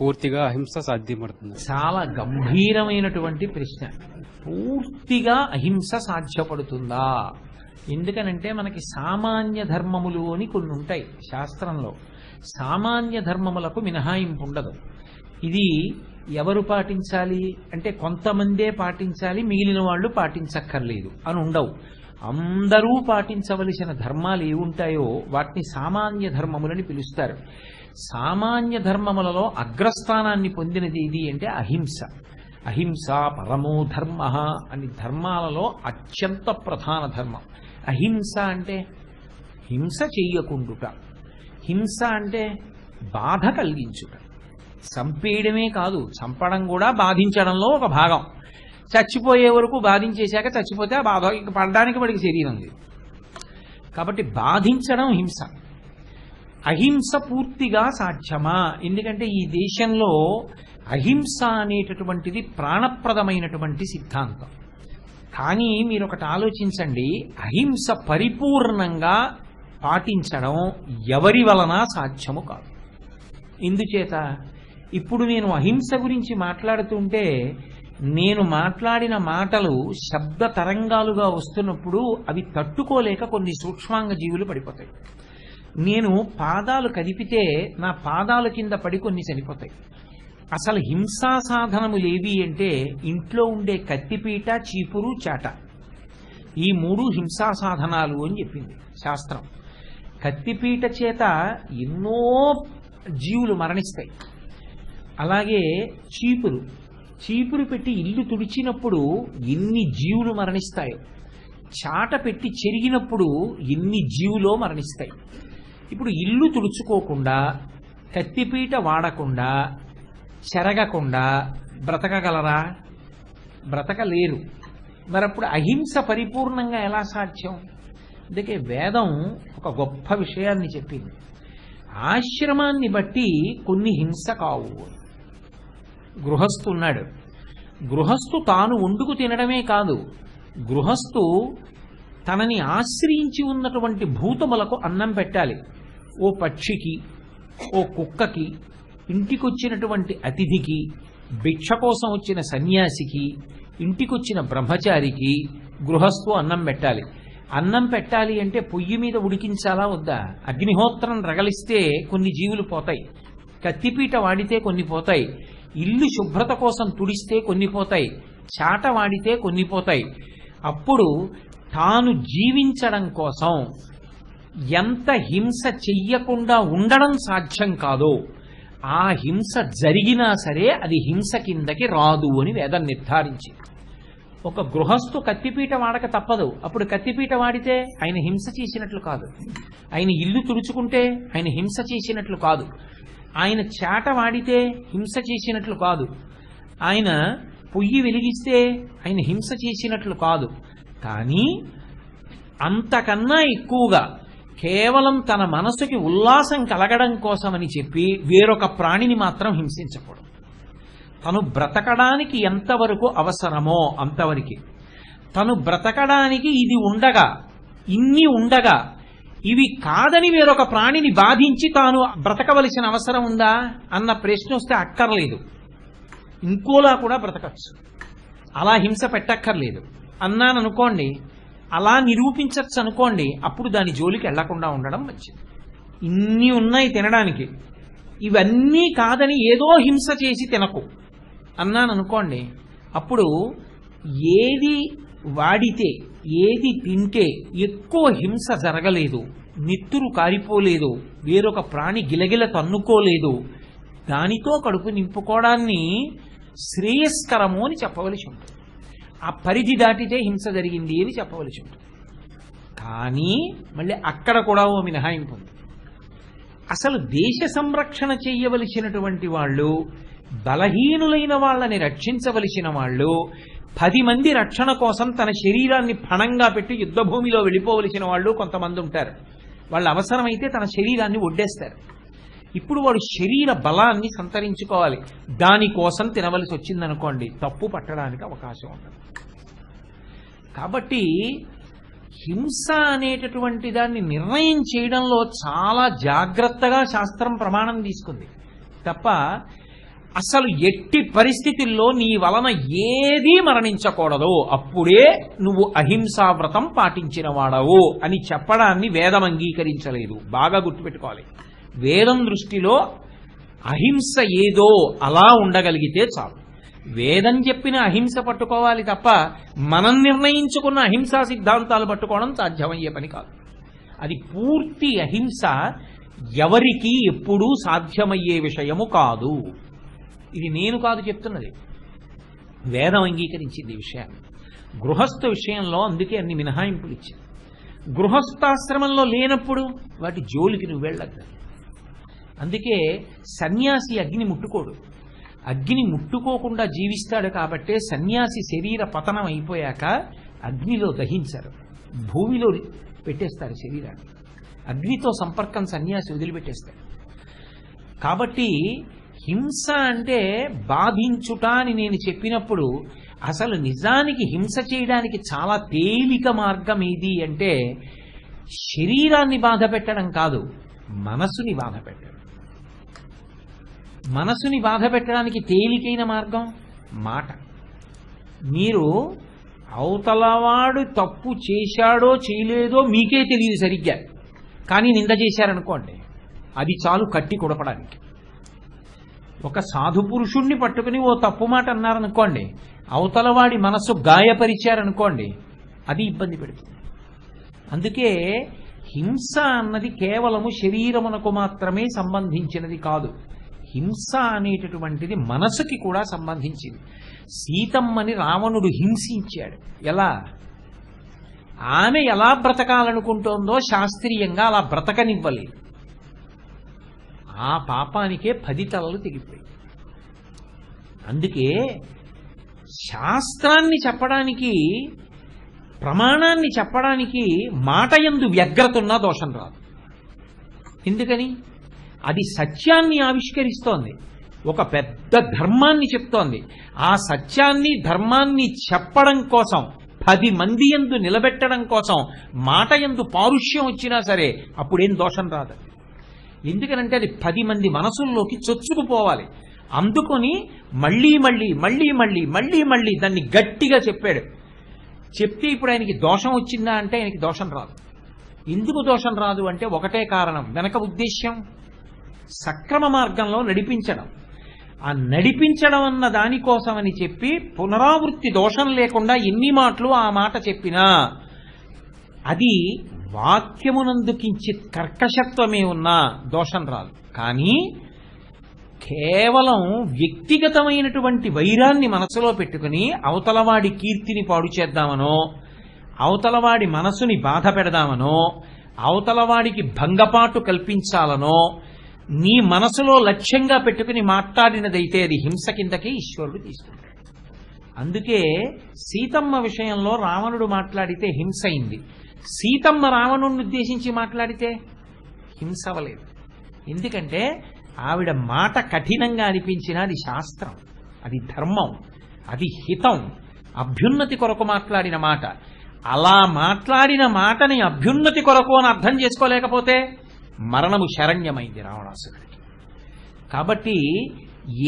పూర్తిగా అహింస సాధ్యపడుతుంది. చాలా గంభీరమైనటువంటి ప్రశ్న. పూర్తిగా అహింస సాధ్యపడుతుందా? ఎందుకనంటే మనకి సామాన్య ధర్మములు అని కొన్ని ఉంటాయి శాస్త్రంలో. సామాన్య ధర్మములకు మినహాయింపు ఉండదు. ఇది ఎవరు పాటించాలి? అంటే కొంతమందే పాటించాలి మిగిలిన వాళ్ళు పాటించక్కర్లేదు అని ఉండవు. అందరూ పాటించవలసిన ధర్మాలు ఏవి ఉంటాయో వాటిని సామాన్య ధర్మములని పిలుస్తారు. సామాన్య ధర్మములలో అగ్రస్థానాన్ని పొందినది ఇది అంటే అహింస. అహింస పరమో ధర్మ అని ధర్మాలలో అత్యంత ప్రధాన ధర్మం. అహింస అంటే హింస చెయ్యకుండుట. హింస అంటే బాధ కలిగించుట. చంపేయడమే కాదు చంపడం కూడా బాధించడంలో ఒక భాగం. చచ్చిపోయే వరకు బాధించేశాక చచ్చిపోతే ఆ బాధ ఇంక పడడానికి వాడికి శరీరం లేదు. కాబట్టి బాధించడం హింస. అహింస పూర్తిగా సాధ్యమా? ఎందుకంటే ఈ దేశంలో అహింస అనేటటువంటిది ప్రాణప్రదమైనటువంటి సిద్ధాంతం. కానీ మీరు ఒకటి ఆలోచించండి అహింస పరిపూర్ణంగా పాటించడం ఎవరి వలన సాధ్యము కాదు. ఎందుచేత? ఇప్పుడు నేను అహింస గురించి మాట్లాడుతుంటే నేను మాట్లాడిన మాటలు శబ్ద తరంగాలుగా వస్తున్నప్పుడు అవి తట్టుకోలేక కొన్ని సూక్ష్మాంగ జీవులు పడిపోతాయి. నేను పాదాలు కదిపితే నా పాదాల కింద పడి కొన్ని చనిపోతాయి. అసలు హింసా సాధనములేవి అంటే ఇంట్లో ఉండే కత్తిపీట చీపురు చాట. ఈ మూడు హింసా సాధనాలు అని చెప్పింది శాస్త్రం. కత్తిపీట చేత ఎన్నో జీవులు మరణిస్తాయి. అలాగే చీపురు. చీపురు పెట్టి ఇల్లు తుడిచినప్పుడు ఎన్ని జీవులు మరణిస్తాయో. చాట పెట్టి చెరిగినప్పుడు ఎన్ని జీవులో మరణిస్తాయి. ఇప్పుడు ఇల్లు తుడుచుకోకుండా కత్తిపీట వాడకుండా చెరగకుండా బ్రతకగలరా? బ్రతకలేరు. మరప్పుడు అహింస పరిపూర్ణంగా ఎలా సాధ్యం? అందుకే వేదం ఒక గొప్ప విషయాన్ని చెప్పింది. ఆశ్రమాన్ని బట్టి కొన్ని హింస కావు. గృహస్థు ఉన్నాడు గృహస్థు తాను వండుకు తినడమే కాదు గృహస్థు తనని ఆశ్రయించి ఉన్నటువంటి భూతములకు అన్నం పెట్టాలి. ఓ పక్షికి ఓ కుక్కకి ఇంటికొచ్చినటువంటి అతిథికి భిక్ష కోసం వచ్చిన సన్యాసికి ఇంటికొచ్చిన బ్రహ్మచారికి గృహస్థు అన్నం పెట్టాలి. అన్నం పెట్టాలి అంటే పొయ్యి మీద ఉడికించాలా వద్దా? అగ్నిహోత్రం రగలిస్తే కొన్ని జీవులు పోతాయి. కత్తిపీట వాడితే కొన్ని పోతాయి. ఇల్లు శుభ్రత కోసం తుడిస్తే కొన్ని పోతాయి. చాట వాడితే కొన్ని పోతాయి. అప్పుడు తాను జీవించడం కోసం ఎంత హింస చెయ్యకుండా ఉండడం సాధ్యం కాదో ఆ హింస జరిగినా సరే అది హింస కిందకి రాదు అని వేదం నిర్ధారించింది. ఒక గృహస్థు కత్తిపీట వాడక తప్పదు. అప్పుడు కత్తిపీట వాడితే ఆయన హింస చేసినట్లు కాదు. ఆయన ఇల్లు తుడుచుకుంటే ఆయన హింస చేసినట్లు కాదు. ఆయన చేట వాడితే హింస చేసినట్లు కాదు. ఆయన పొయ్యి వెలిగిస్తే ఆయన హింస చేసినట్లు కాదు. కానీ అంతకన్నా ఎక్కువగా కేవలం తన మనసుకి ఉల్లాసం కలగడం కోసమని చెప్పి వేరొక ప్రాణిని మాత్రం హింసించకూడదు. తను బ్రతకడానికి ఎంతవరకు అవసరమో అంతవరకు. తను బ్రతకడానికి ఇది ఉండగా ఇన్ని ఉండగా ఇవి కాదని వేరొక ప్రాణిని బాధించి తాను బ్రతకవలసిన అవసరం ఉందా అన్న ప్రశ్న వస్తే అక్కర్లేదు. ఇంకోలా కూడా బ్రతకచ్చు. అలా హింస పెట్టక్కర్లేదు. అన్నాను అనుకోండి అలా నిరూపించచ్చు అనుకోండి అప్పుడు దాని జోలికి వెళ్ళకుండా ఉండడం మంచిది. ఇన్ని ఉన్నాయి తినడానికి. ఇవన్నీ కాదని ఏదో హింస చేసి తినకు. అన్నాను అనుకోండి అప్పుడు ఏది వాడితే ఏది తింటే ఎక్కువ హింస జరగలేదు నిత్తురు కారిపోలేదు వేరొక ప్రాణి గిలగిల తన్నుకోలేదు దానితో కడుపు నింపుకోవడాన్ని శ్రేయస్కరము అని చెప్పవలసి ఉంటుంది. ఆ పరిధి దాటితే హింస జరిగింది అని చెప్పవలసి ఉంటుంది. కానీ మళ్ళీ అక్కడ కూడా ఓ మినహాయింపు ఉంది. అసలు దేశ సంరక్షణ చేయవలసినటువంటి వాళ్ళు బలహీనులైన వాళ్ళని రక్షించవలసిన వాళ్ళు పది మంది రక్షణ కోసం తన శరీరాన్ని పణంగా పెట్టి యుద్ధభూమిలో వెళ్ళిపోవలసిన వాళ్ళు కొంతమంది ఉంటారు. వాళ్ళు అవసరమైతే తన శరీరాన్ని ఒడ్డేస్తారు. ఇప్పుడు వాడు శరీర బలాన్ని సంతరించుకోవాలి. దానికోసం తినవలసి వచ్చిందనుకోండి తప్పు పట్టడానికి అవకాశం ఉండదు. కాబట్టి హింస అనేటటువంటి దాన్ని నిర్ణయం చేయడంలో చాలా జాగ్రత్తగా శాస్త్రం ప్రమాణం తీసుకుంది. తప్ప అసలు ఎట్టి పరిస్థితుల్లో నీ వలన ఏదీ మరణించకూడదు. అప్పుడే నువ్వు అహింసా వ్రతం పాటించిన వాడవు అని చెప్పడాన్ని వేదం అంగీకరించలేదు. బాగా గుర్తుపెట్టుకోవాలి. వేదం దృష్టిలో అహింస ఏదో అలా ఉండగలిగితే చాలు. వేదం చెప్పిన అహింస పట్టుకోవాలి తప్ప మనం నిర్ణయించుకున్న అహింసా సిద్ధాంతాలు పట్టుకోవడం సాధ్యమయ్యే పని కాదు. అది పూర్తి అహింస ఎవరికి ఎప్పుడూ సాధ్యమయ్యే విషయము కాదు. ఇది నేను కాదు చెప్తున్నది. వేదం అంగీకరించింది ఈ విషయాన్ని. గృహస్థ విషయంలో అందుకే అన్ని మినహాయింపులు ఇచ్చింది గృహస్థాశ్రమంలో లేనప్పుడు వాటి జోలికి నువ్వు వెళ్ళద్దు. అందుకే సన్యాసి అగ్ని ముట్టుకోడు. అగ్ని ముట్టుకోకుండా జీవిస్తాడు కాబట్టే సన్యాసి శరీర పతనం అయిపోయాక అగ్నిలో దహించరు. భూమిలో పెట్టేస్తారు శరీరాన్ని. అగ్నితో సంపర్కం సన్యాసి వదిలిపెట్టేస్తాడు. కాబట్టి హింస అంటే బాధించుట అని నేను చెప్పినప్పుడు అసలు నిజానికి హింస చేయడానికి చాలా తేలిక మార్గం ఏది అంటే శరీరాన్ని బాధ పెట్టడం కాదు మనసుని బాధ పెట్టడం. మనసుని బాధ పెట్టడానికి తేలికైన మార్గం మాట. మీరు అవతలవాడు తప్పు చేశాడో చేయలేదో మీకే తెలియదు సరిగ్గా. కానీ నింద చేశారనుకోండి అది చాలు కట్టి కొడపడానికి. ఒక సాధు పురుషుణ్ణి పట్టుకుని ఓ తప్పు మాట అన్నారనుకోండి అవతలవాడి మనస్సు గాయపరిచారనుకోండి అది ఇబ్బంది పెడుతుంది. అందుకే హింస అన్నది కేవలము శరీరమునకు మాత్రమే సంబంధించినది కాదు. హింస అనేటటువంటిది మనసుకి కూడా సంబంధించింది. సీతమ్మని రావణుడు హింసించాడు. ఎలా? ఆమె ఎలా బ్రతకాలనుకుంటోందో శాస్త్రీయంగా అలా బ్రతకనివ్వలేదు. ఆ పాపానికే పది తలలు తెగిపోయి అందుకే శాస్త్రాన్ని చెప్పడానికి ప్రమాణాన్ని చెప్పడానికి మాట ఎందు వ్యగ్రతున్నా దోషం రాదు. ఎందుకని? అది సత్యాన్ని ఆవిష్కరిస్తోంది. ఒక పెద్ద ధర్మాన్ని చెప్తోంది. ఆ సత్యాన్ని ధర్మాన్ని చెప్పడం కోసం పది మంది ఎందు నిలబెట్టడం కోసం మాట ఎందు పారుష్యం వచ్చినా సరే అప్పుడేం దోషం రాదు. ఎందుకనంటే అది పది మంది మనసుల్లోకి చొచ్చుకుపోవాలి. అందుకొని మళ్ళీ మళ్ళీ మళ్ళీ మళ్ళీ మళ్ళీ మళ్ళీ దాన్ని గట్టిగా చెప్పాడు. చెప్తే ఇప్పుడు ఆయనకి దోషం వచ్చిందా అంటే ఆయనకి దోషం రాదు. ఎందుకు దోషం రాదు అంటే ఒకటే కారణం. వెనక ఉద్దేశ్యం? సక్రమ మార్గంలో నడిపించడం. ఆ నడిపించడం అన్న దానికోసమని చెప్పి పునరావృత్తి దోషం లేకుండా ఎన్ని మాటలు ఆ మాట చెప్పినా అది వాక్యమునందు కించిత్ కర్కశత్వమే ఉన్నా దోషం రాదు. కానీ కేవలం వ్యక్తిగతమైనటువంటి వైరాన్ని మనసులో పెట్టుకుని అవతలవాడి కీర్తిని పాడు చేద్దామనో అవతలవాడి మనసుని బాధ పెడదామనో అవతలవాడికి భంగపాటు కల్పించాలనో నీ మనసులో లక్ష్యంగా పెట్టుకుని మాట్లాడినదైతే అది హింస కిందకి ఈశ్వరుడు తీసుకుంటాడు అందుకే సీతమ్మ విషయంలో రావణుడు మాట్లాడితే హింస అయింది. సీతమ్మ రావణుడిని ఉద్దేశించి మాట్లాడితే హింస అవ్వలేదు. ఎందుకంటే ఆవిడ మాట కఠినంగా అనిపించినా అది శాస్త్రం అది ధర్మం అది హితం. అభ్యున్నతి కొరకు మాట్లాడిన మాట. అలా మాట్లాడిన మాటని అభ్యున్నతి కొరకు అని అర్థం చేసుకోలేకపోతే మరణము శరణ్యమైంది రావణాసురుడికి. కాబట్టి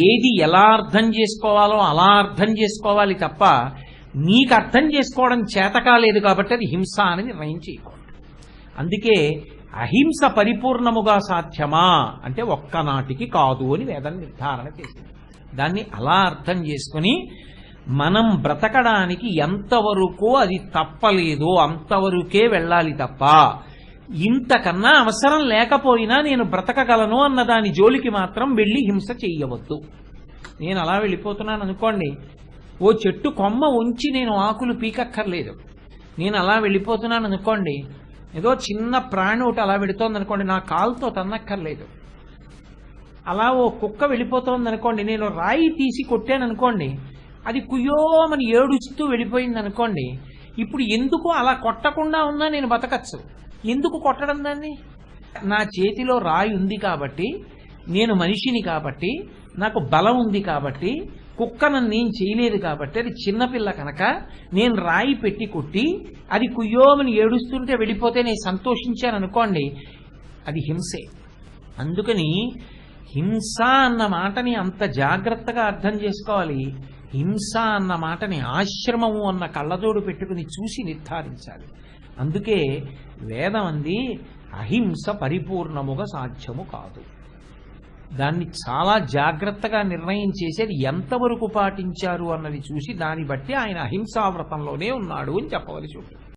ఏది ఎలా అర్థం చేసుకోవాలో అలా అర్థం చేసుకోవాలి తప్ప నీకు అర్థం చేసుకోవడం చేతకాలేదు కాబట్టి అది హింస అని నిర్ణయం చేయకూడదు అందుకే అహింస పరిపూర్ణముగా సాధ్యమా అంటే ఒక్కనాటికి కాదు అని వేదం నిర్ధారణ చేసింది. దాన్ని అలా అర్థం చేసుకుని మనం బ్రతకడానికి ఎంతవరకు అది తప్పలేదో అంతవరకే వెళ్ళాలి తప్ప ఇంతకన్నా అవసరం లేకపోయినా నేను బ్రతకగలను అన్న దాని జోలికి మాత్రం వెళ్ళి హింస చెయ్యవద్దు. నేను అలా వెళ్ళిపోతున్నాను అనుకోండి ఓ చెట్టు కొమ్మ ఉంచి నేను ఆకులు పీకక్కర్లేదు. నేను అలా వెళ్ళిపోతున్నాను అనుకోండి ఏదో చిన్న ప్రాణి ఒకటి అలా వెళుతోంది అనుకోండి నా కాలుతో తన్నక్కర్లేదు. అలా ఓ కుక్క వెళ్ళిపోతోంది అనుకోండి నేను రాయి తీసి కొట్టాను అనుకోండి అది కుయోమని ఏడుస్తూ వెళ్ళిపోయింది అనుకోండి ఇప్పుడు ఎందుకు అలా కొట్టకుండా ఉన్నా నేను బతకచ్చు? ఎందుకు కొట్టడం దాన్ని? నా చేతిలో రాయి ఉంది కాబట్టి నేను మనిషిని కాబట్టి నాకు బలం ఉంది కాబట్టి కుక్క నన్ను నేను చేయలేదు కాబట్టి అది చిన్నపిల్ల కనుక నేను రాయి పెట్టి కొట్టి అది కుయ్యోమని ఏడుస్తుంటే వెళ్ళిపోతే నేను సంతోషించాను అనుకోండి అది హింసే. అందుకని హింస అన్న మాటని అంత జాగ్రత్తగా అర్థం చేసుకోవాలి. హింస అన్న మాటని ఆశ్రమము అన్న కళ్ళజోడు పెట్టుకుని చూసి నిర్ధారించాలి. అందుకే వేదం అంది అహింస పరిపూర్ణముగా సాధ్యము కాదు. దాన్ని చాలా జాగ్రత్తగా నిర్ణయం చేసేది ఎంతవరకు పాటించారు అన్నది చూసి దాన్ని బట్టి ఆయన అహింసావ్రతంలోనే ఉన్నాడు అని చెప్పవలసి ఉంటుంది.